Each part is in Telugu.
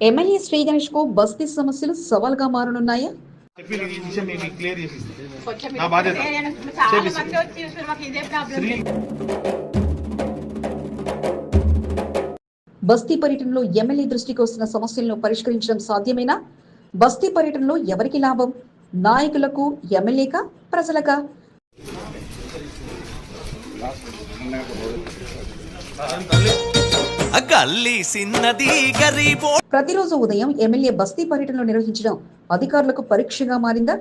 ఎమ్మెల్యే శ్రీ గణేష్కు బస్తీ సమస్యలు సవాల్గా మారనున్నాయా? బస్తీ పర్యటనలో ఎమ్మెల్యే దృష్టికి వస్తున్న సమస్యలను పరిష్కరించడం సాధ్యమేనా? బస్తీ పర్యటనలో ఎవరికి లాభం? నాయకులకు ఎమ్మెల్యేకా ప్రజలకా? ప్రతిరోజు ఉదయం ఎమ్మెల్యే బస్తీ పర్యటనలు నిర్వహించడం అధికారులకు పరీక్షగా మారిందా?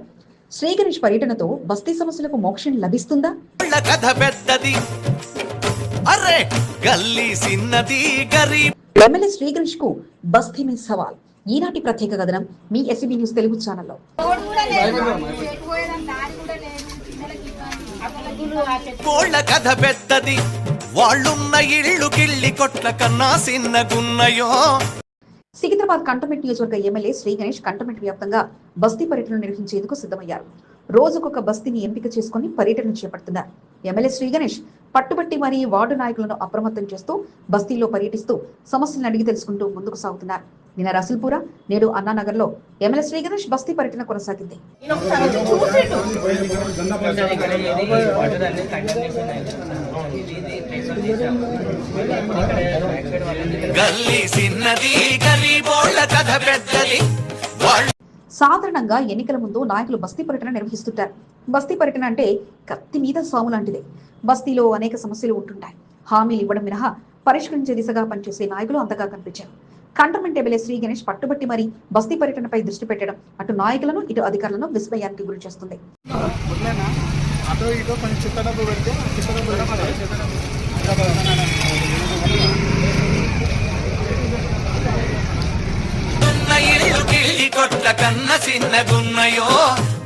శ్రీ గణేష్ పర్యటనతో బస్తీ సమస్యలకు మోక్షం లభిస్తుందా? వాళ్ళ కథ పెద్దది. అరే గల్లీ సిన్నది గరీబ్ ఎమ్మెల్యే శ్రీ గణేష్కు బస్తీ మీద సవాల్. ఈనాటి ప్రత్యేక కథనం మీ ఎస్బీ న్యూస్ తెలుగు ఛానల్లో. కథ పెద్దది. వాళ్ళున్న ఇళ్ళు కిళ్ళి కొట్ల కన్నా సిన్నగున్నయో. సికింద్రాబాద్ కంటోన్మెంట్ నియోజకవర్గ ఎమ్మెల్యే శ్రీ గణేష్ కంటోన్మెంట్ వ్యాప్తంగా బస్తీ పర్యటనలు నిర్వహించేందుకు సిద్ధమయ్యారు. రోజుకొక బస్తీని ఎంపిక చేసుకుని పర్యటన చేపడుతున్నారు. ఎమ్మెల్యే శ్రీ గణేష్ పట్టుబట్టి మరీ వార్డు నాయకులను అప్రమత్తం చేస్తూ బస్తీలో పర్యటిస్తూ సమస్యలను అడిగి తెలుసుకుంటూ ముందుకు సాగుతున్నారు. నిన్న రసల్పుర నేడు అన్నానగర్లో ఎమ్మెల్యే శ్రీ గణేష్ బస్తీ పర్యటన కొనసాగింది. గల్లీ కథ పెద్దది. సాధారణంగా ఎన్నికల ముందు నాయకులు బస్తీ పర్యటన నిర్వహిస్తుంటారు. బస్తీ పర్యటన అంటే కత్తి మీద సాము లాంటిదే. బస్తీలో అనేక సమస్యలు ఉంటుంటాయి. హామీలు ఇవ్వడం మినహా పరిష్కరించే దిశగా పనిచేసే నాయకులు అంతగా కనిపించారు. కంటోన్మెంట్ ఎమ్మెల్యే శ్రీ గణేష్ పట్టుబట్టి మరి బస్తీ పర్యటనపై దృష్టి పెట్టడం అటు నాయకులను ఇటు అధికారులను విస్మయానికి గురి చేస్తుంది. వదిలేనా? అటో ఇటో కొంచెం చిత్తడబ్బు పెడితే చిత్తడబ్బు ఇల్లు కిళ్ళి కొట్ల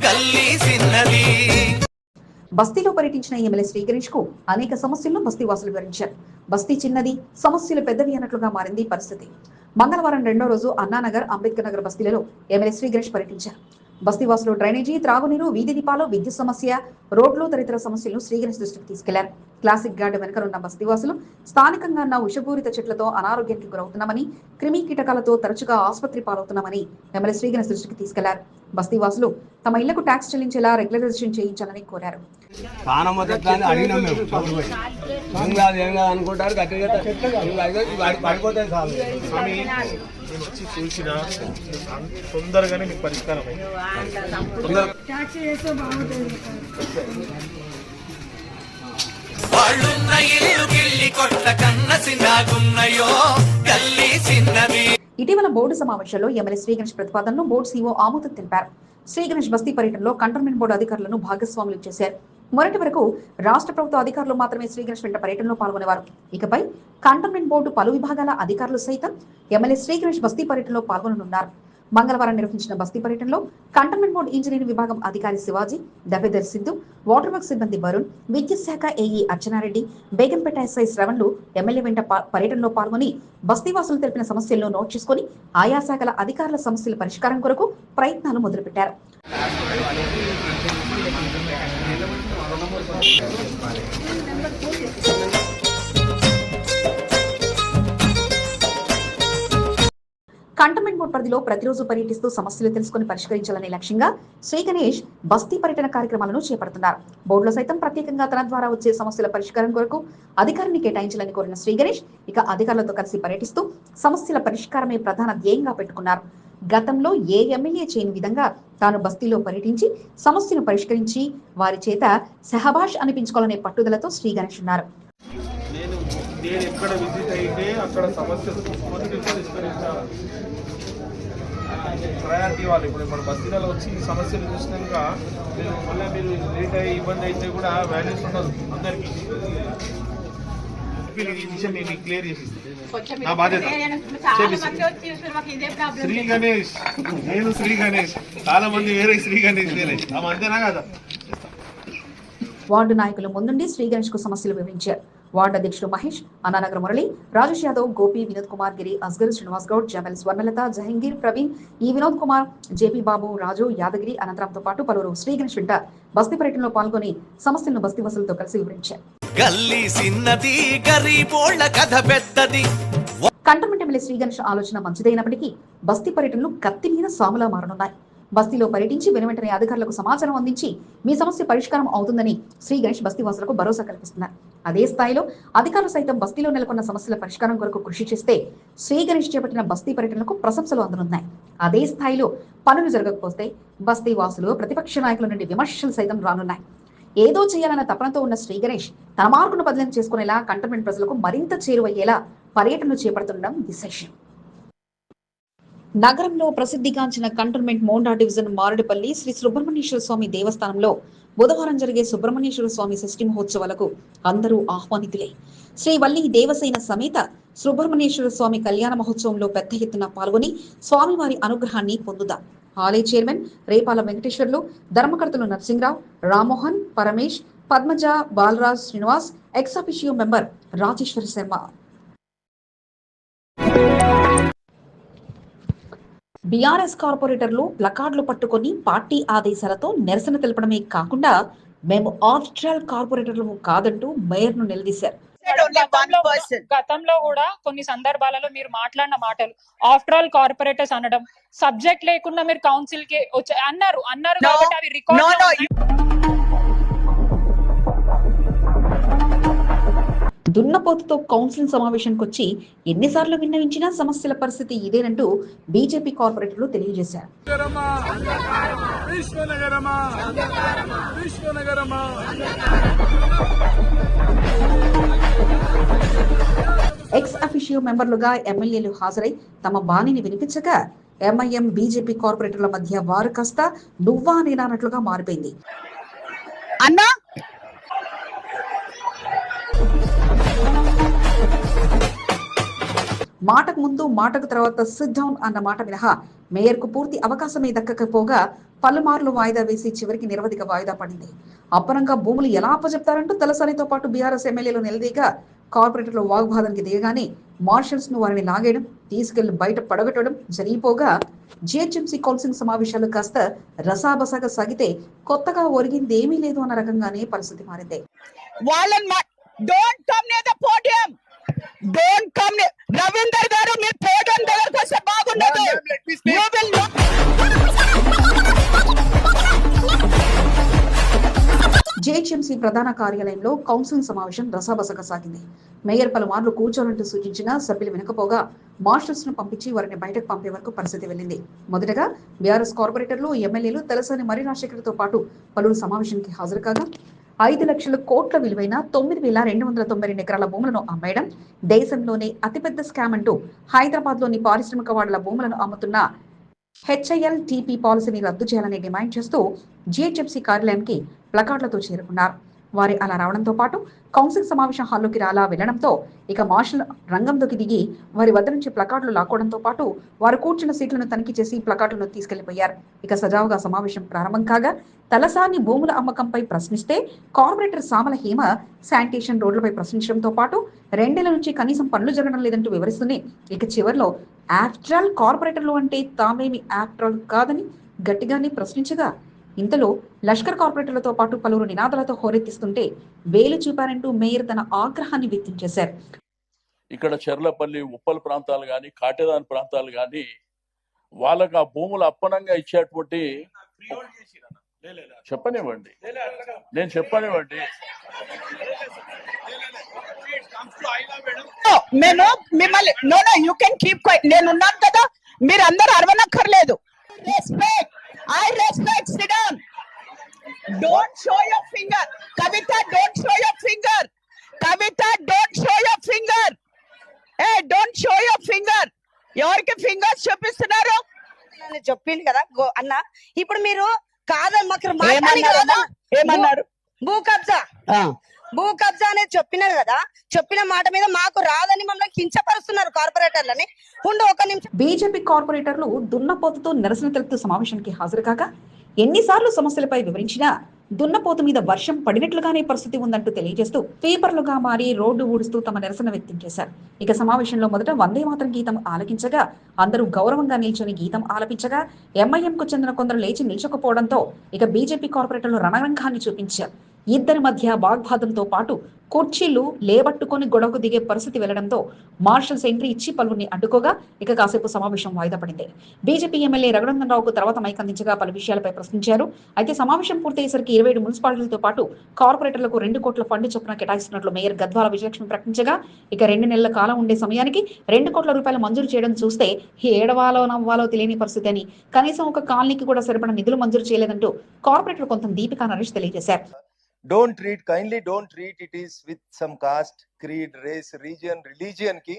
గల్లీ చిన్నది బస్తీలో పర్యటించిన ఎమ్మెల్యే శ్రీ కు అనేక సమస్యలను బస్తీ వాసులు వివరించారు. బస్తీ చిన్నది సమస్యలు పెద్దవి అన్నట్లుగా మారింది పరిస్థితి. మంగళవారం రెండో రోజు అన్నానగర్ అంబేద్కర్ నగర్ బస్తీలలో ఎమ్మెల్యే శ్రీ పర్యటించారు. బస్తీ వాసులు డ్రైనేజీ త్రాగునీరు వీధి దీపాలు విద్యుత్ సమస్య రోడ్లు తదితర సమస్యలను శ్రీగణేష్ దృష్టికి తీసుకెళ్ళారు. క్లాసిక్ గార్డు వెనుకనున్న బస్తీవాసులు స్థానికంగా ఉన్న విషపూరిత చెట్లతో అనారోగ్యానికి గురవుతున్నామని క్రిమి కీటకాలతో తరచుగా ఆసుపత్రి పాలవుతున్నామని ఎమ్మెల్యే శ్రీ గణేష్ దృష్టికి తీసుకెళ్ళారు. బస్తీవాసులు తమ ఇళ్ళకు ట్యాక్స్ చెల్లించేలా రెగ్యులరైజేషన్ చేయించాలని కోరారు. నేను వచ్చి చూసిన తొందరగానే మీకు పరిష్కారం అయింది. వాళ్ళున్న కొట్ల గల్లీ ఇటీవల బోర్డు సమావేశంలో ఎమ్మెల్యే శ్రీగణేష్ ప్రతిపాదనను బోర్డు సీఓ ఆమోదం తెలిపారు. శ్రీ గణేష్ బస్తీ పర్యటనలో కంటోన్మెంట్ బోర్డు అధికారులను భాగస్వాములు చేశారు. మొదటి వరకు రాష్ట్ర ప్రభుత్వ అధికారులు మాత్రమే శ్రీగణేష్ వెంట పర్యటనలో పాల్గొనేవారు. ఇకపై కంటోన్మెంట్ బోర్డు పలు విభాగాల అధికారులు సైతం ఎమ్మెల్యే శ్రీగణేష్ బస్తీ పర్యటనలో పాల్గొననున్నారు. మంగళవారం నిర్వహించిన బస్తీ పర్యటనలో కంటోన్మెంట్ బోర్డు ఇంజనీరింగ్ విభాగం అధికారి శివాజీ దఫేదర్ సిద్ధు వాటర్ వర్క్ సిబ్బంది వరుణ్ విద్యుత్ శాఖ ఏఈ అర్చనారెడ్డి బేగంపేట ఎస్ఐ శ్రవణ్లు ఎమ్మెల్యే వెంట పర్యటనలో పాల్గొని బస్తీవాసులు తెలిపిన సమస్యలను నోట్ చేసుకుని ఆయా శాఖల అధికారుల సమస్యల పరిష్కారం కొరకు ప్రయత్నాలు మొదలుపెట్టారు. కంటోన్మెంట్ బోర్డు పరిధిలో ప్రతిరోజు పర్యటిస్తూ సమస్యలు తెలుసుకుని పరిష్కరించాలనే లక్ష్యంగా శ్రీ గణేష్ బస్తీ పర్యటన కార్యక్రమాలను చేపడుతున్నారు. బోర్డులో సైతం ప్రత్యేకంగా తన ద్వారా వచ్చే సమస్యల పరిష్కారం కొరకు అధికారిని కేటాయించాలని కోరిన శ్రీ గణేష్ ఇక అధికారులతో కలిసి పర్యటిస్తూ సమస్యల పరిష్కారమే ప్రధాన ధ్యేయంగా పెట్టుకున్నారు. గతంలో ఏ ఎమ్మెల్యే చేయని విధంగా తాను బస్తీలో పర్యటించి సమస్యను పరిష్కరించి వారి చేత సహబాష్ అనిపించుకోవాలనే పట్టుదలతో శ్రీ గణేష్ ఉన్నారు. నేను ఎక్కడ విజిట్ అయితే అక్కడ సమస్యలు తీసుకొని పరిష్కరించాలి ప్రయారిటీ వాళ్ళు ఇప్పుడు మన బస్తీలలో వచ్చి ఈ సమస్యలు చూసినాక మీరు మళ్ళీ మీరు లేట్ అయ్యి ఇబ్బంది అయితే కూడా వాల్యూస్ ఉండదు అందరికీ. విషయం నేను మీకు క్లియర్ చేసి నా బాధ్యత. శ్రీ గణేష్. నేను శ్రీ గణేష్. చాలా మంది వేరే శ్రీ గణేష్ వేరే. ఆమె అంతేనా కదా? వార్డు నాయకులు ముందుండి శ్రీ గణేష్కు సమస్యలు వివరించారు. వార్డు అధ్యక్షుడు మహేష్ అన్నానగర్ మురళి రాజేష్ యాదవ్ గోపి వినోద్ కుమార్ గిరి అస్గర్ శ్రీనివాస్ గౌడ్ జమల్ స్వర్ణలత జహంగీర్ ప్రవీణ్ ఈ వినోద్ కుమార్ జేపీ బాబు రాజు యాదగిరి అనంతరంతో పాటు పలువురు శ్రీ గణేష్ వెంట బస్తీ పర్యటనలో పాల్గొని సమస్యలను బస్తీ వసూలతో కలిసి వివరించారు. గల్లీ సిన్నది గరీబోళ్ళ కథ పెద్దది. కంటోన్మెంట్ ఎమ్మెల్యే శ్రీ గణేష్ ఆలోచన మంచిదైనప్పటికీ బస్తీ పర్యటనలు కత్తి మీద సాములా మారనున్నాయి. బస్తీలో పర్యటించి వెనువెంటనే అధికారులకు సమాచారం అందించి మీ సమస్య పరిష్కారం అవుతుందని శ్రీ గణేష్ బస్తీ వాసులకు భరోసా కల్పిస్తున్నారు. అదే స్థాయిలో అధికారులు సైతం బస్తీలో నెలకొన్న సమస్యల పరిష్కారం కొరకు కృషి చేస్తే శ్రీ గణేష్ చేపట్టిన బస్తీ పర్యటనకు ప్రశంసలు అందనున్నాయి. అదే స్థాయిలో పనులు జరగకపోతే బస్తీ వాసులు ప్రతిపక్ష నాయకుల నుండి విమర్శలు సైతం రానున్నాయి. ఏదో చేయాలన్న తపనతో ఉన్న శ్రీ గణేష్ తన మార్కును బదిలీ చేసుకునేలా కంటోన్మెంట్ ప్రజలకు మరింత చేరువయ్యేలా పర్యటనలు చేపడుతుండడం విశేషం. నగరంలో ప్రసిద్ధిగాంచిన కంటోన్మెంట్ మోండా డివిజన్ మారడిపల్లి శ్రీ సుబ్రహ్మణ్యేశ్వర స్వామి దేవస్థానంలో బుధవారం జరిగే సుబ్రహ్మణ్యేశ్వర స్వామి షష్ఠి మహోత్సవాలకు అందరూ ఆహ్వానితులే. శ్రీ వల్లి దేవసేన సమేత సుబ్రహ్మణ్యేశ్వర స్వామి కళ్యాణ మహోత్సవంలో పెద్ద ఎత్తున పాల్గొని స్వామివారి అనుగ్రహాన్ని పొందుదాం. ఆలయ chairman Repala Venkateswarlu ధర్మకర్తలు Narasimharao Rammohan Paramesh Padmaja Balraj Srinivas ex officio member Rajeshwara Sharma. BRS కార్పొరేటర్లు ప్లకార్డులు పట్టుకొని పార్టీ ఆదేశాలతో నిరసన తెలపడమే కాకుండా మేము ఆఫ్టర్ కార్పొరేటర్లు కాదంటూ మేయర్ను నిలదీశారు. గతంలో కూడా కొన్ని సందర్భాలలో మీరు మాట్లాడిన మాటలు ఆఫ్టర్ ఆల్ కార్పొరేటర్స్ అనడం సబ్జెక్ట్ లేకుండా మీరు కౌన్సిల్కి అన్నారు అన్నారు కాబట్టి అవి రికార్డ్ దున్నపోతుతో కౌన్సిలింగ్ సమావేశానికి వచ్చి ఎన్నిసార్లు విన్నవించినా సమస్యల పరిస్థితి ఇదేనంటూ బీజేపీ కార్పొరేటర్లు తెలియజేశారు. విశ్వనగరమా? విశ్వనగరమా? ఎక్స్ అఫిషియో మెంబర్లుగా ఎమ్మెల్యేలు హాజరై తమ బాణిని వినిపించగా ఎంఐఎం బీజేపీ కార్పొరేటర్ల మధ్య వారు కాస్త నువ్వా నేనా అన్నట్లుగా మారిపోయింది. అన్నా మాటకు ముందు మాటకు తర్వాత సిట్ డౌన్ అన్న మాట మినహా మేయర్కు పూర్తి అవకాశమే దక్కకపోగా పలుమార్లు వాయిదా వేసి చివరికి నిరవధిక వాయిదా పడింది. అప్పనంగా భూములు ఎలా అప్పచెప్తారంటూ తలసానితో పాటు బీఆర్ఎస్ ఎమ్మెల్యేలు నిలదీగా కార్పొరేటర్లు వాగ్వాదానికి దిగగానే మార్షల్స్ను వారిని లాగేయడం తీసుకెళ్ళి బయట పడగొట్టడం జరిగిపోగా జిహెచ్ఎంసీ కౌన్సిలింగ్ సమావేశాలు కాస్త రసాబసగా సాగితే కొత్తగా ఒరిగింది ఏమీ లేదు అన్న రకంగానే పరిస్థితి మారింది. వాళ్ళని డోంట్ కమ్ రవీందర్ గారు మీరు దగ్గరకు వస్తే బాగుండదు. జేహెచ్ఎంసీ ప్రధాన కార్యాలయంలో కౌన్సిలింగ్ సమావేశం రసాబసగా సాగింది. మేయర్ పలుమార్లు కూర్చోనంటూ సూచించినా సభ్యులు వినకపోగా మార్షల్స్ను పంపించి వారిని బయటకు పంపే వరకు పరిస్థితి వెళ్ళింది. మొదటగా బీఆర్ఎస్ కార్పొరేటర్లు ఎమ్మెల్యేలు తెలసాని మరి రాజశేఖర్తో పాటు పలువురు సమావేశానికి హాజరు కాగా ఐదు లక్షల కోట్ల విలువైన తొమ్మిది వేల రెండు వందల తొంభై రెండు ఎకరాల భూములను అమ్మేయడం దేశంలోనే అతిపెద్ద స్కామ్ అంటూ హైదరాబాద్లోని పారిశ్రామిక వాడల భూములను అమ్ముతున్న హెచ్ఐఎల్ టీపీ పాలసీని రద్దు చేయాలని డిమాండ్ చేస్తూ జిహెచ్ఎంసీ కార్యాలయానికి ప్లకార్డులతో చేరుకున్నారు. వారి అలా రావడంతో పాటు కౌన్సిల్ సమావేశం హాల్లోకి రాలా వెళ్ళడంతో ఇక మార్షల్ రంగంలోకి దిగి వారి వద్ద నుంచి ప్లకార్డులు లాక్కోవడంతో పాటు వారు కూర్చున్న సీట్లను తనిఖీ చేసి ప్లకార్డులను తీసుకెళ్ళిపోయారు. ఇక సజావుగా సమావేశం ప్రారంభం కాగా తలసాని భూముల అమ్మకంపై ప్రశ్నిస్తే కార్పొరేటర్ సామల హేమ శానిటేషన్ రోడ్లపై ప్రశ్నించడంతో పాటు రెండేళ్ళ నుంచి కనీసం పనులు జరగడం లేదంటూ వివరిస్తూనే ఇక చివరిలో యాక్ట్రల్ కార్పొరేటర్లు అంటే తామేమి ఆఫ్టర్ కాదని గట్టిగానే ప్రశ్నించగా ఇంతలో లష్కర్ కార్పొరేటర్లతో పాటు పలువురు నినాదాలతో హోరెత్తిస్తుంటే వేలు చూపారంటూ మేయర్ తన ఆగ్రహాన్ని వ్యక్తం చేశారు. ఇక్కడ చెర్లపల్లి ఉప్పల్ ప్రాంతాలు కానీ కాటేదాన్ ప్రాంతాలు కానీ వాళ్ళకి ఆ భూములు అప్పనంగా ఇచ్చేటువంటి చెప్పనివ్వండి. నేను చెప్పనివ్వండి. మేము మిమ్మల్ని no no you can keep నేను ఉన్నాను కదా మీరు అందరు అరవనక్కర్లేదు I respect sit down don't show your finger Kavitha don't show your finger Kavitha don't show your finger A don't show your finger ఎవరికి ఫింగర్స్ చూపిస్తున్నారు? చెప్పింది కదా అన్న. ఇప్పుడు మీరు కాదని. ఏమన్నారు? భూ కబ్జా భూ కబ్జా అనేది చెప్పినారు కదా? చెప్పిన మాట మీద మాకు రాదని మమ్మల్ని కించపరుస్తున్నారు కార్పొరేటర్లని. ఉండు ఒక నిమిషం. బీజేపీ కార్పొరేటర్లు దున్నపోతుతో నిరసన తెలుపుతూ సమావేశానికి హాజరు కాక ఎన్నిసార్లు సమస్యలపై వివరించినా దున్నపోతు మీద వర్షం పడినట్లుగానే పరిస్థితి ఉందంటూ తెలియజేస్తూ పేపర్లుగా మారి రోడ్డు ఊడుస్తూ తమ నిరసన వ్యక్తం చేశారు. ఇక సమావేశంలో మొదట వందే మాత్రం గీతం ఆలకించగా అందరూ గౌరవంగా నిల్చొని గీతం ఆలపించగా ఎంఐఎంకు చెందిన కొందరు లేచి నిల్చకపోవడంతో ఇక బీజేపీ కార్పొరేటర్లు రణరంగాన్ని చూపించారు. ఇద్దరి మధ్య వాగ్వాదంతో పాటు కుర్చీలు లేబట్టుకొని గొడవకు దిగే పరిస్థితి వెళ్ళడంతో మార్షల్స్ ఎంట్రీ ఇచ్చి పలువురిని అడ్డుకోగా ఇక కాసేపు సమావేశం వాయిదా పడింది. బీజేపీ ఎమ్మెల్యే రఘునందనరావుకు తర్వాత మైక్ అందించగా పలు విషయాలపై ప్రశ్నించారు. అయితే సమావేశం పూర్తయ్యేసరికి ఇరవై ఏడు మున్సిపాలిటీలతో పాటు కార్పొరేటర్లకు రెండు కోట్ల ఫండ్ చొప్పున కేటాయిస్తున్నట్లు మేయర్ గద్వాల విజయలక్ష్మి ప్రకటించగా ఇక రెండు నెలల కాలం ఉండే సమయానికి రెండు కోట్ల రూపాయలు మంజూరు చేయడం చూస్తే ఏడవాలో నవ్వాలో తెలియని పరిస్థితి అని. కనీసం ఒక కాలనీకి కూడా సరిపడ నిధులు మంజూరు చేయలేదంటూ కార్పొరేటర్ కొంత దీపికా నరేష్ తెలియజేశారు. Don't treat kindly don't treat it is with some caste creed race region రిలీజియన్కి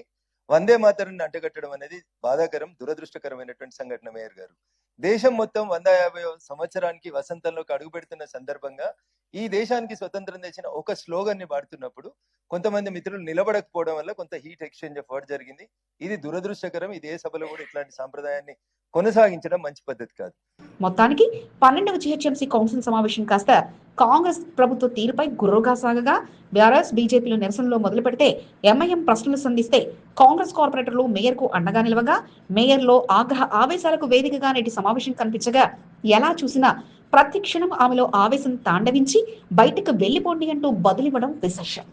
Vande Mataram అంటగట్టడం అనేది బాధాకరం దురదృష్టకరమైనటువంటి సంఘటన మేయర్ గారు. దేశం మొత్తం వంద యాభై సంవత్సరానికి వసంతంలోకి అడుగు పెడుతున్న సందర్భంగా ఈ దేశానికి స్వతంత్రం తెచ్చిన ఒక స్లోగన్ని వాడుతున్నప్పుడు కొంతమంది మిత్రులు నిలబడకపోవడం వల్ల కొంత హీట్ ఎక్స్చేంజ్ ఆఫ్ వర్డ్ జరిగింది. ఇది దురదృష్టకరం. ఇది ఏ సభలో కూడా ఇట్లాంటి సాంప్రదాయాన్ని కొనసాగించడం మంచి పద్ధతి కాదు. మొత్తానికి పన్నెండవ జిహెచ్ఎంసీ కౌన్సిల్ సమావేశం కాస్త కాంగ్రెస్ ప్రభుత్వ తీరుపై గుర్రుగా సాగగా బీఆర్ఎస్ బీజేపీలు నిరసనలో మొదలు పెడితే ఎంఐఎం ప్రశ్నలు సంధిస్తే కాంగ్రెస్ కార్పొరేటర్లు మేయర్కు అండగా నిలవగా మేయర్లో ఆగ్రహ ఆవేశాలకు వేదికగా నేటి సమావేశం కనిపించగా ఎలా చూసినా ప్రతి క్షణం ఆమెలో ఆవేశం తాండవించి బయటకు వెళ్ళిపోండి అంటూ బదులివ్వడం విశేషం.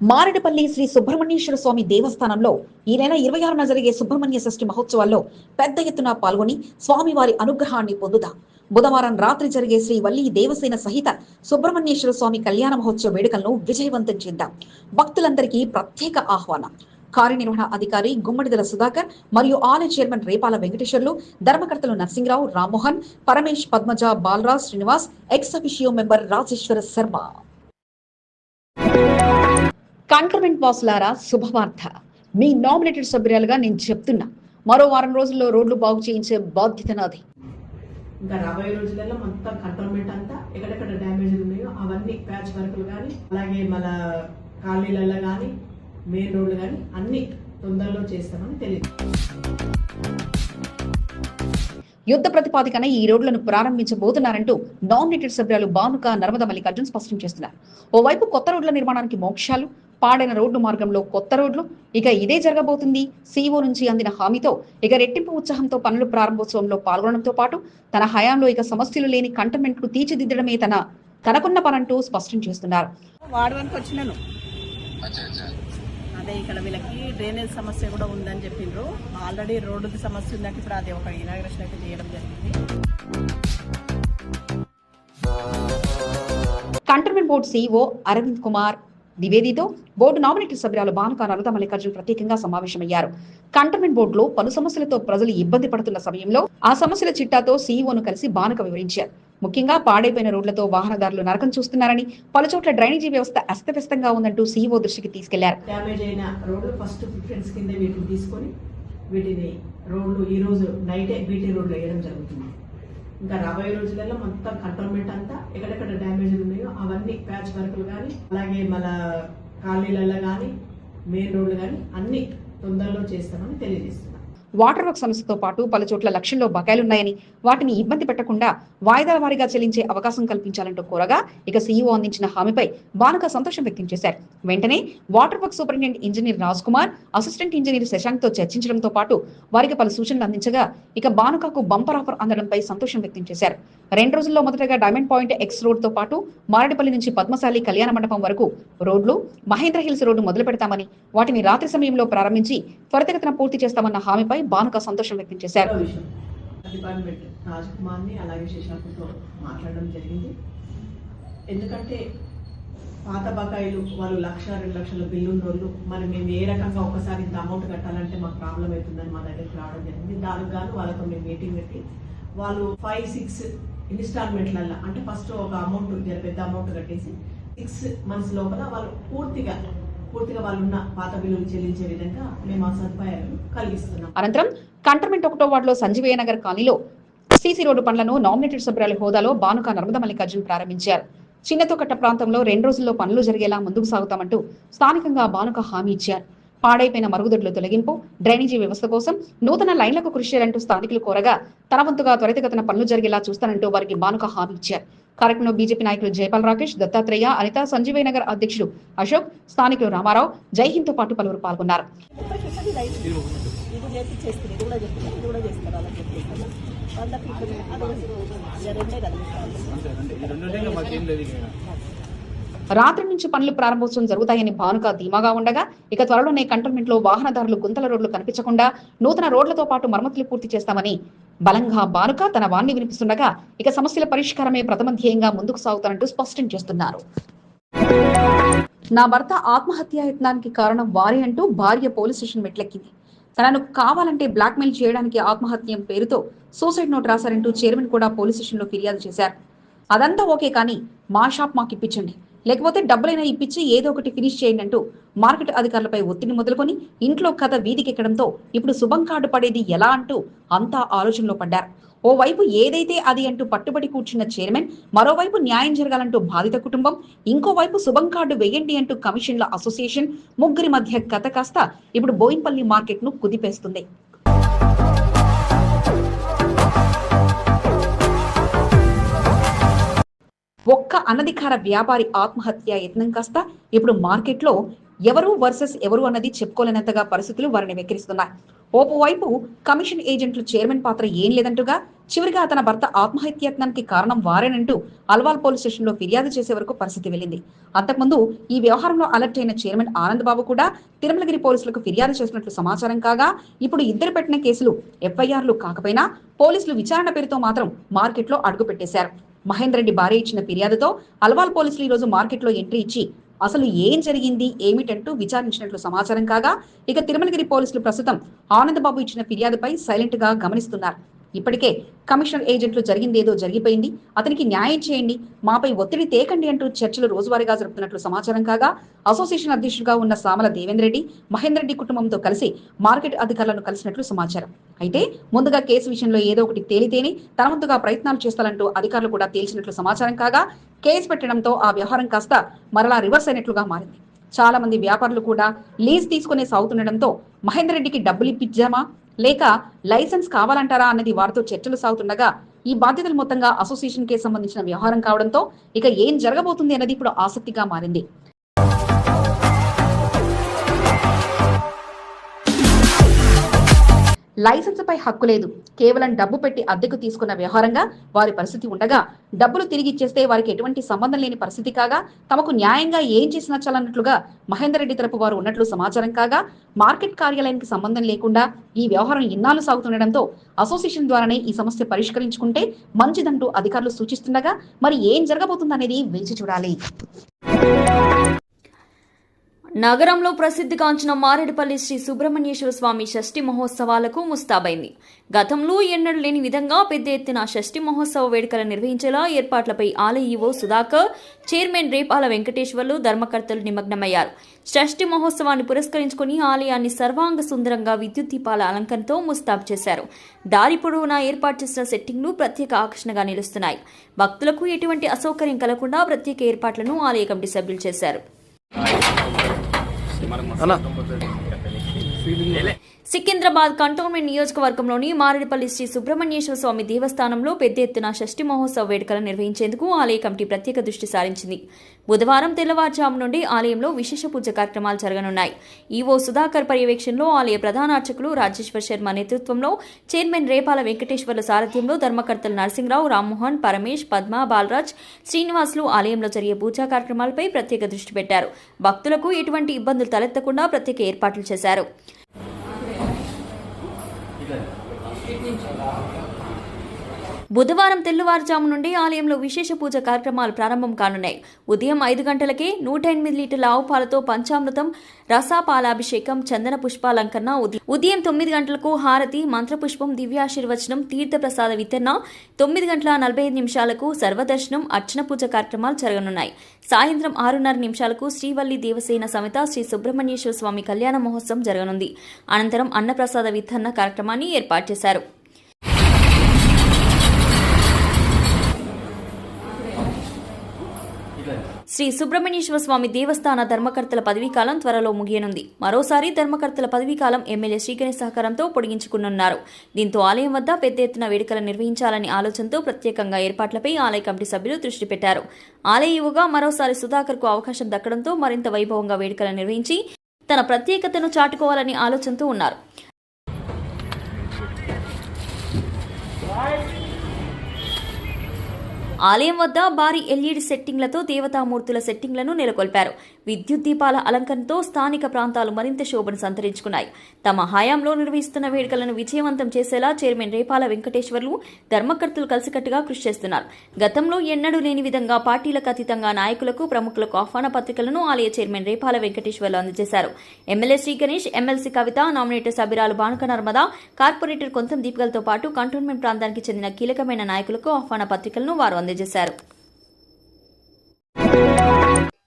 మారేడుపల్లి శ్రీ సుబ్రహ్మణ్యేశ్వర స్వామి దేవస్థానంలో ఈ నెల ఇరవై ఆరున జరిగే సుబ్రహ్మణ్య షష్ఠి మహోత్సవాల్లో పెద్ద ఎత్తున పాల్గొని స్వామివారి అనుగ్రహాన్ని పొందుదాం. బుధవారం రాత్రి జరిగే శ్రీ వల్లి దేవసేన సహిత సుబ్రహ్మణ్యేశ్వర స్వామి కళ్యాణ మహోత్సవ వేడుకలను విజయవంతం చేద్దాం. భక్తులందరికీ ప్రత్యేక ఆహ్వానం. కార్యనిర్వహణ అధికారి గుమ్మడిదల సుధాకర్ మరియు ఆలయ chairman Repala Venkateswarlu ధర్మకర్తలు Narasimharao Rammohan Paramesh Padmaja Balraj Srinivas ex officio member Rajeshwara Sharma. Cantonment వాసులారా శుభవార్త. మీ నామినేటెడ్ సభ్యురాలుగా నేను చెప్తున్నా. మరో వారం రోజుల్లో రోడ్లు బాగు చేయించే బాధ్యత నాది. ఇంకా రాబోయే రోజులలో మొత్తం కంట్రోల్మెంట్ అంతా ఎక్కడెక్కడ డ్యామేజ్ ఉన్నాయో అవన్నీ ప్యాచ్ వర్కులు కానీ అలాగే మన కాలనీలలో కానీ మెయిన్ రోడ్లు కానీ అన్ని తొందరలో చేస్తామని తెలియదు యుద్ధ ప్రతిపాదికన ఈ రోడ్లను ప్రారంభించబోతున్నారంటూ నామినేటెడ్ సభ్యులు బానుక నర్మద మల్లికార్జున్ స్పష్టం చేస్తున్నారు. ఓవైపు కొత్త రోడ్ల నిర్మాణానికి మోక్షాలు పాడైన రోడ్డు మార్గంలో కొత్త రోడ్లు ఇక ఇదే జరగబోతుంది. సీఓ నుంచి అందిన హామీతో ఇక రెట్టింపు ఉత్సాహంతో పనుల ప్రారంభోత్సవంలో పాల్గొనడంతో పాటు తన హయాంలో ఇక సమస్యలు లేని కంటోన్మెంట్కు తీర్చిదిద్దడమే తన తనకున్న పనంటూ స్పష్టం చేస్తున్నారు. వాడడానికి ఇక్కడ వీళ్ళకి డ్రైనేజ్ సమస్య కూడా ఉందని చెప్పిండ్రు ఆల్రెడీ రోడ్డు సమస్య ఉందంటే ఇప్పుడు అది ఒక ఇనాగ్రేషన్ అయితే చేయడం జరిగింది. Cantonment board CEO Arvind Kumar ద్వివేదితో board nominated సభ్యురాలు బానుక నరద మల్లికార్జున్ ప్రత్యేకంగా సమావేశమయ్యారు. కంటోన్మెంట్ బోర్డులో పలు సమస్యలతో ప్రజలు ఇబ్బంది పడుతున్న సమయంలో ఆ సమస్యల చిట్టాతో సీఈఓను కలిసి బానుక వివరించారు. ముఖ్యంగా పాడైపోయిన రోడ్లతో వాహనదారులు నరకం చూస్తున్నారని పలుచోట్ల డ్రైనేజీ వ్యవస్థ అస్తవ్యస్తంగా ఉందంటూ సీఈఓ దృష్టికి తీసుకెళ్ళారు. డ్యామేజ్ అయిన రోడ్లు ఫస్ట్ ప్రిఫరెన్స్ కింద వీటిని తీసుకొని వీటిని రోడ్లు ఈ రోజు నైటే బీటీ రోడ్లు వేయడం జరుగుతుంది. ఇంకా రాబోయే రోజులలో మొత్తం కంట్రోల్మెంట్ అంతా ఎక్కడెక్కడ డ్యామేజ్ ఉన్నాయో అవన్నీ ప్యాచ్ వర్కులు కానీ అలాగే మన కాలనీలలో కానీ మెయిన్ రోడ్లు కానీ అన్ని తొందరలో చేస్తామని తెలియజేస్తున్నాం. వాటర్ వర్క్ సమస్యతో పాటు పలు చోట్ల లక్షల్లో బకాయిలున్నాయని వాటిని ఇబ్బంది పెట్టకుండా వాయిదాల వారీగా చెల్లించే అవకాశం కల్పించాలంటూ కోరగా ఇక సీఈఓ అందించిన హామీపై బానుక సంతోషం వ్యక్తం చేశారు. వెంటనే water works superintendent engineer Raj Kumar assistant engineer శశాంక్తో చర్చించడంతో పాటు వారికి పలు సూచనలు అందించగా ఇక బానుకకు బంపర్ ఆఫర్ అందడంపై సంతోషం వ్యక్తం చేశారు. రెండు రోజుల్లో మొదటగా డైమండ్ పాయింట్ ఎక్స్ రోడ్తో పాటు మారేడుపల్లి నుంచి పద్మశాలి కళ్యాణ మండపం వరకు రోడ్లు మహేంద్ర హిల్స్ రోడ్డు మొదలు పెడతామని వాటిని రాత్రి సమయంలో ప్రారంభించి త్వరితగతిన పూర్తి చేస్తామన్న హామీపై బానుక సంతోషం వ్యక్తం చేశారు. విషయం. డిపార్ట్మెంట్ రాజ్ కుమార్ని అలాగే శశాంక్తో మాట్లాడడం జరిగింది. ఎందుకంటే పాత బకాయిలు వాళ్ళు లక్ష రెండు లక్షల బిల్లు ఉన్నోళ్ళు మరి మేము ఏ రకంగా ఒకసారి ఇంత అమౌంట్ కట్టాలంటే మాకు ప్రాబ్లం అవుతుందని మా దగ్గరికి రావడం జరిగింది. దానికి గాను వాళ్ళతో మేము మీటింగ్ పెట్టి వాళ్ళు ఫైవ్ సిక్స్ ఇన్స్టాల్మెంట్లలో అంటే ఫస్ట్ ఒక అమౌంట్ జర పెద్ద అమౌంట్ కట్టేసి సిక్స్ మంత్స్ లోపల వాళ్ళు పూర్తిగా పూర్తిగా పాత బిల్లులు చెల్లించే విధంగా మేము ఆ సదుపాయాలను కలిగిస్తున్నాం. అనంతరం కంటర్మెంట్ ఒకటో వార్డులో సంజీవయ్య నగర్ కాలనీలో సీసీ రోడ్డు పనులను నామినేటెడ్ సభ్యుల హోదాలో బానుక నర్మద మల్లికార్జున్ ప్రారంభించారు. చిన్నతోకట్ట ప్రాంతంలో రెండు రోజుల్లో పనులు జరిగేలా ముందుకు సాగుతామంటూ స్థానికంగా బానుక హామీ ఇచ్చారు. పాడైపోయిన మరుగుదొడ్ల తొలగింపు డ్రైనేజీ వ్యవస్థ కోసం నూతన లైన్లకు కృషి చేయాలంటూ స్థానికులు కోరగా తన వంతుగా పనులు జరిగేలా చూస్తానంటూ వారికి బానుక హామీ ఇచ్చారు. కార్యక్రమంలో బీజేపీ నాయకులు జయపాల్ రాకేష్ దత్తాత్రేయ అనిత సంజీవయ్య నగర్ అధ్యక్షుడు అశోక్ స్థానికులు రామారావు జై హింద్తో పాటు పలువురు పాల్గొన్నారు. రాత్రి నుంచి పనులు ప్రారంభోత్సవం జరుగుతాయని భానుక ధీమాగా ఉండగా ఇక త్వరలోనే కంటోన్మెంట్లో వాహనదారులు గుంతల రోడ్లు కనిపించకుండా నూతన రోడ్లతో పాటు మరమ్మతులు పూర్తి చేస్తామని బలంగా భానుక తన వాణ్ణి వినిపిస్తుండగా ఇక సమస్యల పరిష్కారమే ప్రథమ ధ్యేయంగా ముందుకు సాగుతానంటూ స్పష్టం చేస్తున్నారు. నా భర్త ఆత్మహత్యా యత్నానికి కారణం వారే అంటూ భార్య పోలీస్ స్టేషన్ మెట్లెక్కింది. తనను కావాలంటే బ్లాక్మెయిల్ చేయడానికి ఆత్మహత్యం పేరుతో సూసైడ్ నోట్ రాశారంటూ చైర్మన్ కూడా పోలీస్ స్టేషన్లో ఫిర్యాదు చేశారు. అదంతా ఓకే కానీ మా షాప్ మాకు ఇప్పించండి లేకపోతే డబ్బులైనా ఇప్పించి ఏదో ఒకటి ఫినిష్ చేయండి అంటూ మార్కెట్ అధికారులపై ఒత్తిడి మొదలుకొని ఇంట్లో కథ వీధికెక్కడంతో ఇప్పుడు శుభం కార్డు పడేది ఎలా అంటూ అంతా ఆలోచనలో పడ్డారు. ఓవైపు ఏదైతే అది అంటూ పట్టుబడి కూర్చున్న చైర్మన్ మరోవైపు న్యాయం జరగాలంటూ బాధిత కుటుంబం ఇంకోవైపు శుభం కార్డు వేయండి అంటూ కమిషన్ల అసోసియేషన్ ముగ్గురి మధ్య కథ కాస్త ఇప్పుడు బోయిన్పల్లి మార్కెట్ను కుదిపేస్తుంది. ఒక్క అనధికార వ్యాపారి ఆత్మహత్య యత్నం కాస్త ఇప్పుడు మార్కెట్లో ఎవరు వర్సెస్ ఎవరు అన్నది చెప్పుకోలేనంతగా పరిస్థితులు వారిని వెక్కిరిస్తున్నాయి. ఓపువైపు కమిషన్ ఏజెంట్లు చైర్మన్ పాత్ర ఏం లేదంటుగా చివరిగా తన భర్త ఆత్మహత్య యత్నానికి కారణం వారేనంటూ అల్వాల్ పోలీస్ స్టేషన్లో ఫిర్యాదు చేసే వరకు పరిస్థితి వెళ్ళింది. అంతకుముందు ఈ వ్యవహారంలో అలర్ట్ అయిన చైర్మన్ ఆనంద్ బాబు కూడా తిరుమలగిరి పోలీసులకు ఫిర్యాదు చేసినట్లు సమాచారం కాగా ఇప్పుడు ఇద్దరు పెట్టిన కేసులు ఎఫ్ఐఆర్లు కాకపోయినా పోలీసులు విచారణ పేరుతో మాత్రం మార్కెట్లో అడుగు పెట్టేశారు మహేందర్ రెడ్డి భార్య ఇచ్చిన ఫిర్యాదుతో అల్వాల్ పోలీసులు ఈ రోజు మార్కెట్లో ఎంట్రీ ఇచ్చి అసలు ఏం జరిగింది ఏమిటంటూ విచారించినట్లు సమాచారం కాగా ఇక తిరుమలగిరి పోలీసులు ప్రస్తుతం ఆనందబాబు ఇచ్చిన ఫిర్యాదుపై సైలెంట్గా గమనిస్తున్నారు. ఇప్పటికే కమిషనర్ ఏజెంట్లు జరిగిందేదో జరిగిపోయింది. అతనికి న్యాయం చేయండి. మాపై ఒత్తిడి తేకండి అంటూ చర్చలు రోజువారీగా జరుపుతున్నట్లు సమాచారం కాగా అసోసియేషన్ అధ్యక్షుడిగా ఉన్న సామల దేవేంద్ర రెడ్డి మహేందర్ రెడ్డి కుటుంబంతో కలిసి మార్కెట్ అధికారులను కలిసినట్లు సమాచారం. అయితే ముందుగా కేసు విషయంలో ఏదో ఒకటి తేలితేనే తన వంతుగా ప్రయత్నాలు చేస్తారంటూ అధికారులు కూడా తేల్చినట్లు సమాచారం కాగా కేసు పెట్టడంతో ఆ వ్యవహారం కాస్త మరలా రివర్స్ అయినట్లుగా మారింది. చాలా మంది వ్యాపారులు కూడా లీజ్ తీసుకునే సాగుతుండడంతో మహేందర్ రెడ్డికి డబ్బులు ఇప్పించామా లేక లైసెన్స్ కావాలంటారా అన్నది వారితో చర్చలు సాగుతుండగా ఈ బాధ్యతలు మొత్తంగా అసోసియేషన్ కే సంబంధించిన వ్యవహారం కావడంతో ఇక ఏం జరగబోతుంది అన్నది ఇప్పుడు ఆసక్తిగా మారింది. లైసెన్స్ పై హక్కు లేదు. కేవలం డబ్బు పెట్టి అద్దెకు తీసుకున్న వ్యవహారంగా వారి పరిస్థితి ఉండగా డబ్బులు తిరిగి ఇచ్చేస్తే వారికి ఎటువంటి సంబంధం లేని పరిస్థితి కాగా తమకు న్యాయంగా ఏం చేసి నచ్చాలన్నట్లుగా మహేందర్ రెడ్డి తరపు వారు ఉన్నట్లు సమాచారం కాగా మార్కెట్ కార్యాలయానికి సంబంధం లేకుండా ఈ వ్యవహారం ఇన్నాళ్ళు సాగుతుండటంతో అసోసియేషన్ ద్వారానే ఈ సమస్య పరిష్కరించుకుంటే మంచిదంటూ అధికారులు సూచిస్తుండగా మరి ఏం జరగబోతుందనేది వేచి చూడాలి. నగరంలో ప్రసిద్ధిగాంచిన మారేడుపల్లి శ్రీ సుబ్రహ్మణ్యేశ్వర స్వామి షష్ఠి మహోత్సవాలకు ముస్తాబైంది. గతంలో ఎన్నడూ లేని విధంగా పెద్ద ఎత్తున షష్ఠి మహోత్సవ వేడుకలు నిర్వహించేలా ఏర్పాట్లపై ఆలయ ఈవో సుధాకర్ చైర్మన్ రేపాల వెంకటేశ్వర్లు ధర్మకర్తలు నిమగ్నమయ్యారు. షష్ఠి మహోత్సవాన్ని పురస్కరించుకుని ఆలయాన్ని సర్వాంగ సుందరంగా విద్యుత్ దీపాల అలంకరణతో ముస్తాబు చేశారు. దారి పొడవునా ఏర్పాటు చేసిన సెట్టింగ్లు ప్రత్యేక ఆకర్షణగా నిలుస్తున్నాయి. భక్తులకు ఎటువంటి అసౌకర్యం కలగకుండా ప్రత్యేక ఏర్పాట్లను ఆలయ కమిటీ సభ్యులు చేశారు. అన్న. సికింద్రాబాద్ కంటోన్మెంట్ నియోజకవర్గంలోని మారేడుపల్లి శ్రీ సుబ్రహ్మణ్యేశ్వర స్వామి దేవస్థానంలో పెద్ద ఎత్తున షష్ఠి మహోత్సవ వేడుకలు నిర్వహించేందుకు ఆలయ కమిటీ ప్రత్యేక దృష్టి సారించింది. బుధవారం తెల్లవారుజాము నుండి ఆలయంలో విశేష పూజ కార్యక్రమాలు జరగనున్నాయి. ఈవో సుధాకర్ పర్యవేక్షణలో ఆలయ ప్రధాన అర్చకులు రాజేశ్వర్ శర్మ నేతృత్వంలో చైర్మన్ రేపాల వెంకటేశ్వర్ల సారథ్యంలో ధర్మకర్తలు నరసింహరావు రామ్మోహన్ పరమేష్ పద్మ బాలరాజ్ శ్రీనివాసులు ఆలయంలో జరిగే పూజా కార్యక్రమాలపై ప్రత్యేక దృష్టి పెట్టారు. భక్తులకు ఎటువంటి ఇబ్బందులు తలెత్తకుండా ప్రత్యేక ఏర్పాట్లు చేశారు. బుధవారం తెల్లవారుజాము నుండి ఆలయంలో విశేష పూజ కార్యక్రమాలు ప్రారంభం కానున్నాయి. ఉదయం ఐదు గంటలకే నూట ఎనిమిది లీటర్ల ఆవు పాలతో పంచామృతం రసాపాలాభిషేకం చందన పుష్పాలంకరణ ఉదయం ఉదయం తొమ్మిది గంటలకు హారతి మంత్రపుష్పం దివ్యాశీర్వచనం తీర్థప్రసాద వితరణ తొమ్మిది గంటల నలభై ఐదు నిమిషాలకు సర్వదర్శనం అర్చన పూజ కార్యక్రమాలు జరగనున్నాయి. సాయంత్రం ఆరున్నర నిమిషాలకు శ్రీవల్లి దేవసేన సమేత శ్రీ సుబ్రహ్మణ్యేశ్వర స్వామి కళ్యాణ మహోత్సవం జరగనుంది. అనంతరం అన్నప్రసాద వితరణ కార్యక్రమాన్ని ఏర్పాటు చేశారు. శ్రీ సుబ్రహ్మణ్యేశ్వర స్వామి దేవస్థాన ధర్మకర్తల పదవీకాలం త్వరలో ముగియనుంది. మరోసారి ధర్మకర్తల పదవీకాలం ఎమ్మెల్యే శ్రీగణేష్ సహకారంతో పొడిగించుకున్నారు దీంతో ఆలయం వద్ద పెద్ద ఎత్తున వేడుకలు నిర్వహించాలని ఆలోచనతో ప్రత్యేకంగా ఏర్పాట్లపై ఆలయ కమిటీ సభ్యులు దృష్టి పెట్టారు. ఆలయ యువగా మరోసారి సుధాకర్కు అవకాశం దక్కడంతో మరింత వైభవంగా వేడుకలు నిర్వహించి తన ప్రత్యేకతను చాటుకోవాలని ఆలోచనతో ఉన్నారు. ఆలయం వద్ద భారీ ఎల్ఈడి సెట్టింగ్లతో దేవతామూర్తుల సెట్టింగ్లను నెలకొల్పారు. విద్యుత్ దీపాల అలంకరణతో స్థానిక ప్రాంతాలు మరింత శోభను సంతరించుకున్నాయి. తమ హయాంలో నిర్వహిస్తున్న వేడుకలను విజయవంతం చేసేలా చైర్మన్ రేపాల వెంకటేశ్వర్లు ధర్మకర్తలు కలిసికట్టుగా కృషి చేస్తున్నారు. గతంలో ఎన్నడూ లేని విధంగా పార్టీలకు అతీతంగా నాయకులకు ప్రముఖులకు ఆహ్వాన పత్రికలను ఆలయ చైర్మన్ రేపాల వెంకటేశ్వర్లు అందజేశారు. MLA Shri Ganesh MLC Kavitha nominated సబిరాలు Banuka Narmada corporator Kontham దీపికలతో పాటు కంటోన్మెంట్ ప్రాంతానికి చెందిన కీలకమైన నాయకులకు ఆహ్వాన పత్రికలను వారు అందజేశారు.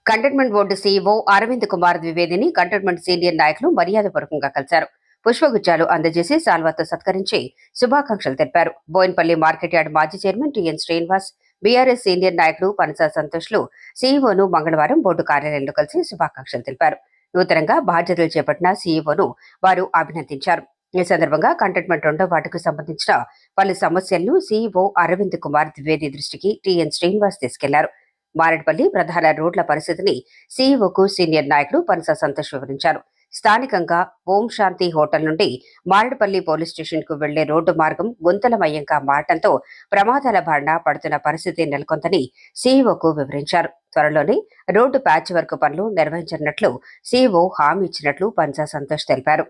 Cantonment board CEO Arvind Kumar ద్వివేదిని cantonment senior నాయకులు మర్యాదపూర్వకంగా కలిశారు. పుష్పగుచ్చాలు అందజేసి సాల్వాతో సత్కరించి శుభాకాంక్షలు తెలిపారు. బోయిన్పల్లి మార్కెట్ యార్డ్ మాజీ chairman TN Srinivas BRS senior నాయకుడు పనసా సంతోష్లు సీఈఓను మంగళవారం బోర్డు కార్యాలయంలో కలిసి శుభాకాంక్షలు తెలిపారు. నూతనంగా బాధ్యతలు చేపట్టిన సీఈఓను వారు అభినందించారు. ఈ సందర్భంగా కంటైన్మెంట్ రెండో వార్డుకు సంబంధించిన పలు సమస్యలను సీఈఓ అరవింద్ కుమార్ ద్వివేది దృష్టికి టిఎన్ శ్రీనివాస్ తీసుకెళ్ళారు. మారేడుపల్లి ప్రధాన రోడ్ల పరిస్థితిని సీఈఓకు సీనియర్ నాయకుడు పనస సంతోష్ వివరించారు. స్థానికంగా ఓం శాంతి హోటల్ నుండి మారేడుపల్లి పోలీస్ స్టేషన్కు వెళ్ళే రోడ్డు మార్గం గుంతలమయంగా మారటంతో ప్రమాదాల బారిన పడుతున్న పరిస్థితి నెలకొందని సీఈఓకు వివరించారు. త్వరలోనే రోడ్డు ప్యాచ్ వర్క్ పనులు నిర్వహించనున్నట్లు సీఈఓ హామీ ఇచ్చినట్లు పంచా సంతోష్ తెలిపారు.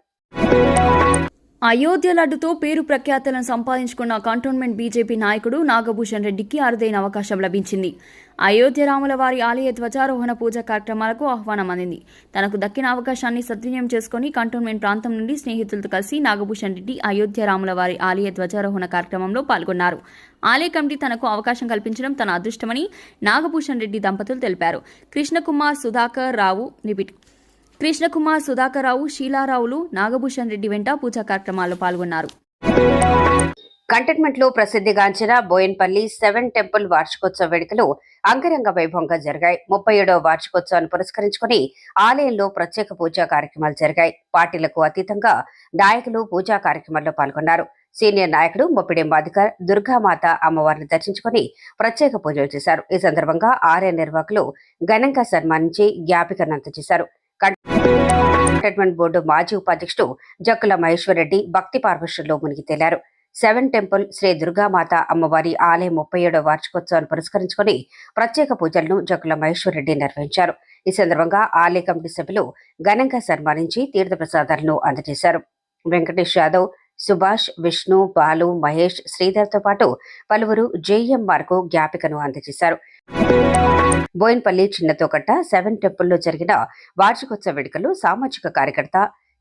అయోధ్య లడ్డుతో పేరు ప్రఖ్యాతలను సంపాదించుకున్న కంటోన్మెంట్ బీజేపీ నాయకుడు నాగభూషణ్ రెడ్డికి అరుదైన అవకాశం లభించింది. అయోధ్య రాముల వారి ఆలయ ధ్వజారోహణ పూజ కార్యక్రమాలకు ఆహ్వానం అందింది. తనకు దక్కిన అవకాశాన్ని సద్వినియోగం చేసుకుని కంటోన్మెంట్ ప్రాంతం నుండి స్నేహితులతో కలిసి నాగభూషణ్ రెడ్డి అయోధ్య రాముల వారి ఆలయ ధ్వజారోహణ కార్యక్రమంలో పాల్గొన్నారు. ఆలయ కమిటీ తనకు అవకాశం కల్పించడం తన అదృష్టమని నాగభూషణ్ రెడ్డి దంపతులు తెలిపారు. కృష్ణకుమార్ సుధాకర్ రావు రిపీట్ కృష్ణకుమార్ సుధాకరరావు శీలారావులు నాగభూషణ్ రెడ్డి వెంట పూజా కార్యక్రమాల్లో పాల్గొన్నారు. కంటెన్మెంట్లో ప్రసిద్ధిగాంచిన బోయన్పల్లి సెవెన్ టెంపుల్ వార్షికోత్సవ వేడుకలు అంగరంగ వైభవంగా జరిగాయి. ముప్పై ఏడవ వార్షికోత్సవాన్ని పురస్కరించుకుని ఆలయంలో ప్రత్యేక పూజా కార్యక్రమాలు జరిగాయి. పార్టీలకు అతీతంగా నాయకులు పూజా కార్యక్రమాల్లో పాల్గొన్నారు. సీనియర్ నాయకుడు మొప్పిడి మాదికర్ దుర్గామాత అమ్మవారిని దర్శించుకుని ప్రత్యేక పూజలు చేశారు. ఈ సందర్భంగా ఆలయ నిర్వాహకులు ఘనంగా సన్మానించి జ్ఞాపికను అందజేశారు కంటైన్మెంట్ బోర్డు మాజీ ఉపాధ్యక్షుడు జక్కుల మహేశ్వరరెడ్డి భక్తి పార్వశంలో మునిగి తేలారు. సెవెన్ టెంపుల్ శ్రీ దుర్గామాత అమ్మవారి ఆలయం ముప్పై ఏడవ వార్షికోత్సవాన్ని పురస్కరించుకుని ప్రత్యేక పూజలను జక్కుల మహేశ్వరరెడ్డి నిర్వహించారు. ఈ సందర్భంగా ఆలయ కమిటీ సభ్యులు ఘనంగా సన్మానించి తీర్థప్రసాదాలను అందజేశారు. వెంకటేష్ యాదవ్ సుభాష్ విష్ణు బాలు మహేష్ శ్రీధర్తో పాటు పలువురు జేఎంఆర్కు జ్ఞాపికను అందజేశారు. బోయిన్పల్లి చిన్నతోకట్ట సెవెన్ టెంపుల్లో జరిగిన వార్షికోత్సవ వేడుకలు సామాజిక కార్యకర్త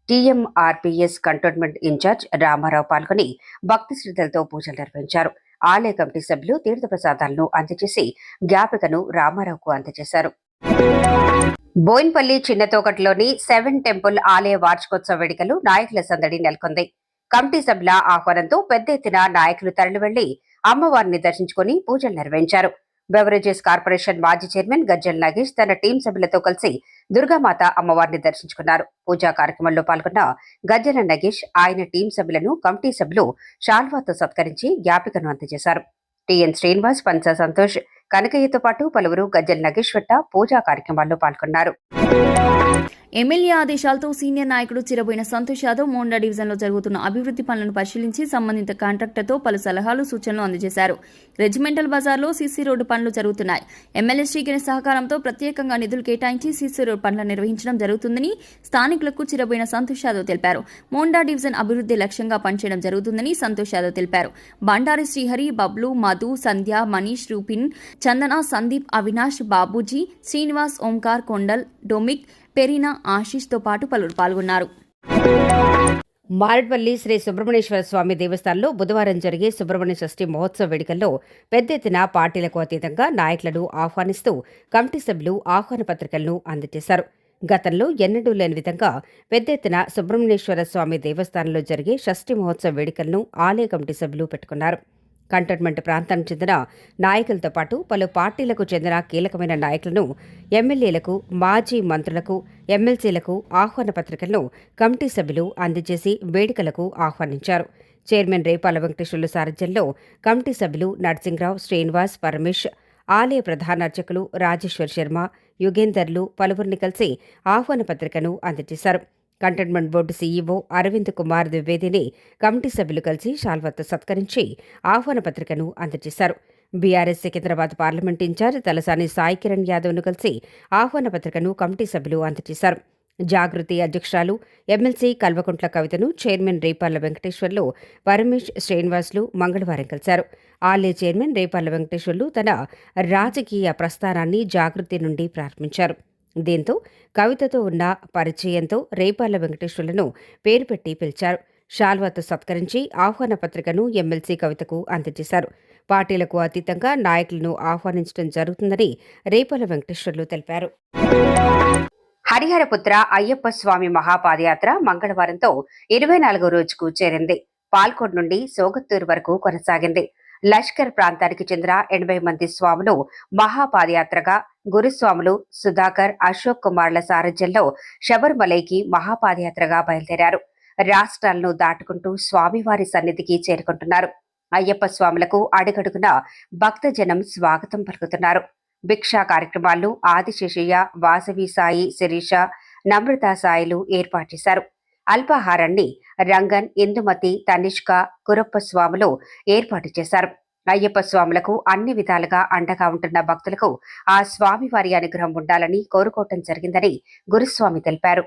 టీఎంఆర్పీఎస్ కంటోన్మెంట్ ఇన్ఛార్జ్ రామారావు పాల్గొని భక్తి శ్రద్ధలతో పూజలు నిర్వహించారు. ఆలయ కమిటీ సభ్యులు తీర్థప్రసాదాలను అందజేసి జ్ఞాపికను రామారావుకు అందజేశారు. బోయిన్పల్లి చిన్నతోకట్లోని సెవెన్ టెంపుల్ ఆలయ వార్షికోత్సవ వేడుకలు నాయకుల సందడి నెలకొంది. కమిటీ సభ్యుల ఆహ్వానంతో పెద్ద ఎత్తున నాయకులు తరలివెళ్ళి అమ్మవారిని దర్శించుకుని పూజలు నిర్వహించారు. బెవరేజెస్ కార్పొరేషన్ మాజీ చైర్మన్ గజ్జల్ నాగేష్ తన టీం సభ్యులతో కలిసి దుర్గామాత అమ్మవారిని దర్శించుకున్నారు. పూజా కార్యక్రమంలో పాల్గొన్న గజ్జల నగేష్ ఆయన టీం సభ్యులను కమిటీ సభ్యులు షాల్వాతో సత్కరించి జ్ఞాపికను అందజేశారు. టిఎన్ శ్రీనివాస్ పంచ సంతోష్ కనకయ్యతో పాటు పలువురు గజ్జల్ నగేష్ వెట్ట పూజా కార్యక్రమాల్లో పాల్గొన్నారు. ఎమ్మెల్యే ఆదేశాలతో సీనియర్ నాయకుడు చిరబోయిన సంతోష్ యాదవ్ మోండా డివిజన్లో జరుగుతున్న అభివృద్ధి పనులను పరిశీలించి సంబంధిత కాంట్రాక్టర్తో పలు సలహాలు సూచనలు అందజేశారు. రెజిమెంటల్ బజార్లో సీసీ రోడ్డు పనులు జరుగుతున్నాయి. ఎమ్మెల్యే శ్రీగిరి సహకారంతో ప్రత్యేకంగా నిధులు కేటాయించి సీసీ రోడ్డు పనులు నిర్వహించడం జరుగుతుందని స్థానికులకు చిరబోయిన సంతోష్ యాదవ్ తెలిపారు. మోండా డివిజన్ అభివృద్ధి లక్ష్యంగా పనిచేయడం జరుగుతుందని సంతోష్ యాదవ్ తెలిపారు. బండారి శ్రీహరి బబ్లు మధు సంధ్య మనీష్ రూపిన్ చందన సందీప్ అవినాష్ బాబూజీ శ్రీనివాస్ ఓంకార్ కొండల్ డొమిక్ పెరీనా ఆశీష్తో పాటు పలువురు పాల్గొన్నారు. మారడ్పల్లి శ్రీ సుబ్రహ్మణ్యేశ్వర స్వామి దేవస్థానంలో బుధవారం జరిగే సుబ్రహ్మణ్య షష్ఠి మహోత్సవ వేడుకల్లో పెద్ద ఎత్తున పార్టీలకు అతీతంగా నాయకులను ఆహ్వానిస్తూ కమిటీ సభ్యులు ఆహ్వాన పత్రికలను అందజేశారు. గతంలో ఎన్నడూ లేని విధంగా పెద్ద ఎత్తున సుబ్రహ్మణ్యేశ్వర స్వామి దేవస్థానంలో జరిగే షష్ఠి మహోత్సవ వేడుకలను ఆలయ కమిటీ సభ్యులు పెట్టుకున్నారు. కంటోన్మెంట్ ప్రాంతానికి చెందిన నాయకులతో పాటు పలు పార్టీలకు చెందిన కీలకమైన నాయకులను ఎమ్మెల్యేలకు మాజీ మంత్రులకు ఎమ్మెల్సీలకు ఆహ్వాన పత్రికలను కమిటీ సభ్యులు అందజేసి వేడుకలకు ఆహ్వానించారు. చైర్మన్ రేపాల వెంకటేశ్వర్లు సారథ్యంలో కమిటీ సభ్యులు నరసింహరావు శ్రీనివాస్ పరమేష్ ఆలయ ప్రధాన అర్చకులు రాజేశ్వర్ శర్మ యుగేందర్లు పలువురిని కలిసి ఆహ్వాన పత్రికను అందజేశారు. Cantonment board CEO Arvind Kumar ద్వివేదిని committee సభ్యులు కలిసి శాల్వత్తో సత్కరించి ఆహ్వాన పత్రికను అందజేశారు. BRS Secunderabad parliament in charge Talasani Sai Kiran యాదవ్ను కలిసి ఆహ్వాన పత్రికను కమిటీ సభ్యులు అందజేశారు. జాగృతి అధ్యక్షురాలు ఎమ్మెల్సీ కల్వకుంట్ల కవితను చైర్మన్ రేపాల వెంకటేశ్వర్లు పరమేష్ శ్రీనివాసులు మంగళవారం కలిశారు. ఆలయ చైర్మన్ రేపాల వెంకటేశ్వర్లు తన రాజకీయ ప్రస్థానాన్ని జాగృతి నుండి ప్రారంభించారు. దీంతో కవితతో ఉన్న పరిచయంతో రేపాల వెంకటేశ్వర్లను పేరు పెట్టి పిలిచారు. షాల్వాతో సత్కరించి ఆహ్వాన పత్రికను ఎమ్మెల్సీ కవితకు అందజేశారు. పార్టీలకు అతీతంగా నాయకులను ఆహ్వానించడం జరుగుతుందని రేపాల వెంకటేశ్వర్లు తెలిపారు. హరిహరపుత్ర అయ్యప్ప స్వామి మహాపాదయాత్ర మంగళవారంతో ఇరవై నాలుగో రోజుకు చేరింది. పాల్కోడ్ నుండి సోగత్తూరు వరకు కొనసాగింది. లష్కర్ ప్రాంతానికి చెందిన ఎనభై మంది స్వాములు మహాపాదయాత్రగా గురుస్వాములు సుధాకర్ అశోక్ కుమార్ల సారథ్యంలో శబరిమలైకి మహాపాదయాత్రగా బయలుదేరారు. రాష్ట్రాలను దాటుకుంటూ స్వామివారి సన్నిధికి చేరుకుంటున్నారు. అయ్యప్ప స్వాములకు అడుగడుగున భక్తజనం స్వాగతం పలుకుతున్నారు. భిక్షా కార్యక్రమాలను ఆదిశేషయ్య వాసవి సాయి శిరీష నమ్రతా సాయిలు ఏర్పాటు చేశారు. అల్పాహారాన్ని రంగన్ ఇందుమతి తనిష్క కురప్ప స్వాములు ఏర్పాటు చేశారు. అయ్యప్ప స్వాములకు అన్ని విధాలుగా అండగా ఉంటున్న భక్తులకు ఆ స్వామివారి అనుగ్రహం ఉండాలని కోరుకోవటం జరిగిందని గురుస్వామి తెలిపారు.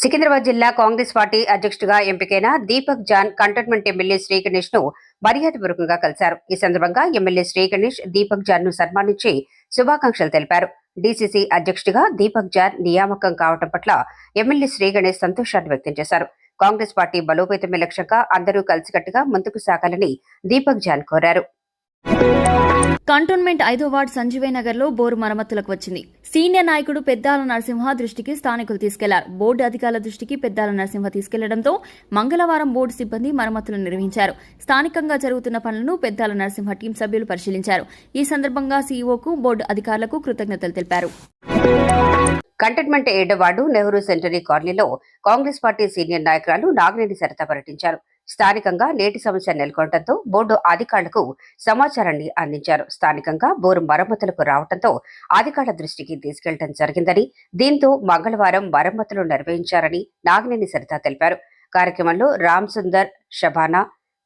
సికింద్రాబాద్ జిల్లా కాంగ్రెస్ పార్టీ అధ్యక్షుడిగా ఎంపికైన దీపక్ జాన్ కంటోన్మెంట్ ఎమ్మెల్యే శ్రీగణేష్ను ను మర్యాదపూర్వకంగా కలిశారు. ఈ సందర్భంగా ఎమ్మెల్యే శ్రీగణేష్ దీపక్ జాన్ను సన్మానించి శుభాకాంక్షలు తెలిపారు. డీసీసీ అధ్యక్షుడిగా దీపక్ జాన్ నియామకం కావడం పట్ల ఎమ్మెల్యే శ్రీ గణేష్ సంతోషాన్ని వ్యక్తం చేశారు. కాంగ్రెస్ పార్టీ బలోపేతమే లక్ష్యంగా అందరూ కలిసికట్టుగా ముందుకు సాగాలని దీపక్ జాన్ కోరారు. కంటోన్మెంట్ ఐదో వార్డు సంజీవయ్య నగర్లో బోరు మరమ్మతులకు వచ్చింది. సీనియర్ నాయకుడు పెద్దాల నరసింహ దృష్టికి స్థానికులు తీసుకెళ్ళారు. బోర్డు అధికారుల దృష్టికి పెద్దాల నరసింహ తీసుకెళ్ళడంతో మంగళవారం బోర్డు సిబ్బంది మరమ్మతులు నిర్వహించారు. స్థానికంగా జరుగుతున్న పనులను పెద్దాల నరసింహ టీం సభ్యులు పరిశీలించారు. ఈ సందర్భంగా సీఈఓకు బోర్డు అధికారులకు కృతజ్ఞతలు తెలిపారు. కంటోన్మెంట్ ఏడో వార్డు నెహ్రూ సెంటరీ కాలనీలో కాంగ్రెస్ పార్టీ సీనియర్ నాయకురాలు నాగినేని సరిత పర్యటించారు. స్థానికంగా నేటి సమస్య నెలకొనడంతో బోర్డు అధికారులకు సమాచారాన్ని అందించారు. స్థానికంగా బోరు మరమ్మతులకు రావడంతో అధికారుల దృష్టికి తీసుకెళ్ళడం జరిగిందని దీంతో మంగళవారం మరమ్మతులు నిర్వహించారని నాగినేని సరిత తెలిపారు. కార్యక్రమంలో రామ్ సుందర్ షబానా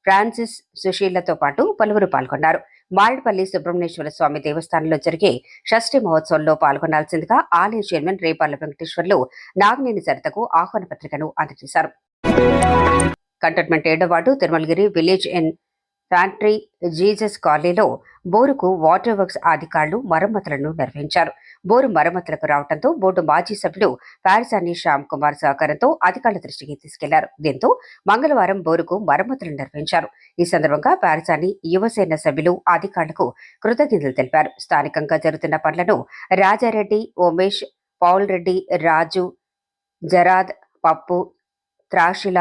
ఫ్రాన్సిస్ సుశీలతో పాటు పలువురు పాల్గొన్నారు. మారేడుపల్లి సుబ్రహ్మణ్యేశ్వర స్వామి దేవస్థానంలో జరిగే షష్ఠి మహోత్సవంలో పాల్గొనాల్సిందిగా ఆలయ చైర్మన్ రేపాల వెంకటేశ్వర్లు నాగినేని సరితకు ఆహ్వాన పత్రికను అందజేశారు. కంటోన్మెంట్ ఏడో ward Tirumalagiri village in factory Jesus కాలనీలో బోరుకు వాటర్ వర్క్స్ అధికారులు మరమ్మతులను నిర్వహించారు. బోరు మరమ్మతులకు రావడంతో బోర్డు మాజీ సభ్యులు పారిసాని శ్యామ్ కుమార్ సహకారంతో అధికారుల దృష్టికి తీసుకెళ్ళారు. దీంతో మంగళవారం బోరుకు మరమ్మతులు నిర్వహించారు. ఈ సందర్భంగా పారిసాని యువసేన సభ్యులు అధికారులకు కృతజ్ఞతలు తెలిపారు. స్థానికంగా జరుగుతున్న పనులను రాజారెడ్డి ఉమేష్ పౌల్ రెడ్డి రాజు జరాద్ పప్పు త్రాషిల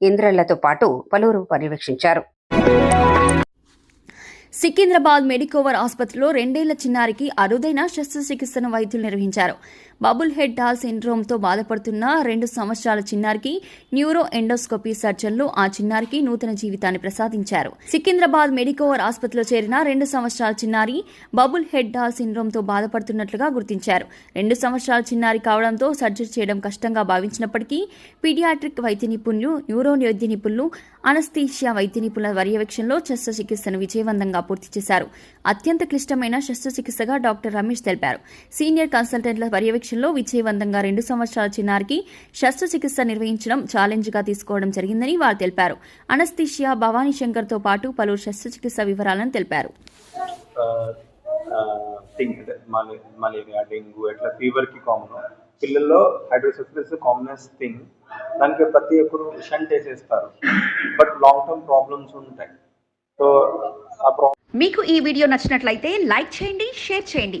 ఇంద్రళ్ళతో పాటు పలువురు పర్యవేక్షించారు. సికింద్రాబాద్ మెడికోవర్ ఆసుపత్రిలో రెండేళ్ళ చిన్నారికి అరుదైన శస్త్రచికిత్సను వైద్యులు నిర్వహించారు. బబుల్ హెడ్ డాల్ సిండ్రోమ్తో బాధపడుతున్న రెండు సంవత్సరాల చిన్నారికి న్యూరో ఎండోస్కోపీ సర్జన్లు ఆ చిన్నారికి నూతన జీవితాన్ని ప్రసాదించారు. సికింద్రాబాద్ మెడికోవర్ ఆసుపత్రిలో చేరిన రెండు సంవత్సరాల చిన్నారి బబుల్ హెడ్ డాల్ సిండ్రోమ్తో బాధపడుతున్నట్లుగా గుర్తించారు. రెండు సంవత్సరాల చిన్నారి కావడంతో సర్జరీ చేయడం కష్టంగా భావించినప్పటికీ పీడియాట్రిక్ వైద్య నిపుణులు న్యూరో వైద్య నిపుణులు అనస్థీషియా వైద్య నిపుణుల పర్యవేక్షణలో శస్త్రచికిత్సను విజయవంతంగా పూర్తి చేశారు. అత్యంత క్లిష్టమైన శస్త్రచికిత్సగా డాక్టర్ రమేష్ తెలిపారు. సీనియర్ కన్సల్టెంట్ల పర్యవేక్షణలో విజయవంతంగా రెండు సంవత్సరాల చిన్నారికి శస్త్రచికిత్స నిర్వహించడం ఛాలెంజ్గా తీసుకోవడం జరిగిందని వారు తెలిపారు. అనస్థీషియా భవానీ శంకర్తో పాటు పలువురు శస్త్రచికిత్స వివరాలను తెలిపారు. థింగ్ మలేరియా డెంగ్యూ ఇట్లా ఫీవర్కి కామన్. పిల్లల్లో హైడ్రోసెఫిలిస్ కామనెస్ట్ థింగ్ దానికి ప్రతి ఒక్కరు షంట్ వేసేస్తారు. బట్ లాంగ్ టర్మ్ ప్రాబ్లమ్స్ ఉంటాయి. సో ఆ ప్రాబ్లమ్ మీకు ఈ వీడియో నచ్చినట్లయితే లైక్ చేయండి షేర్ చేయండి.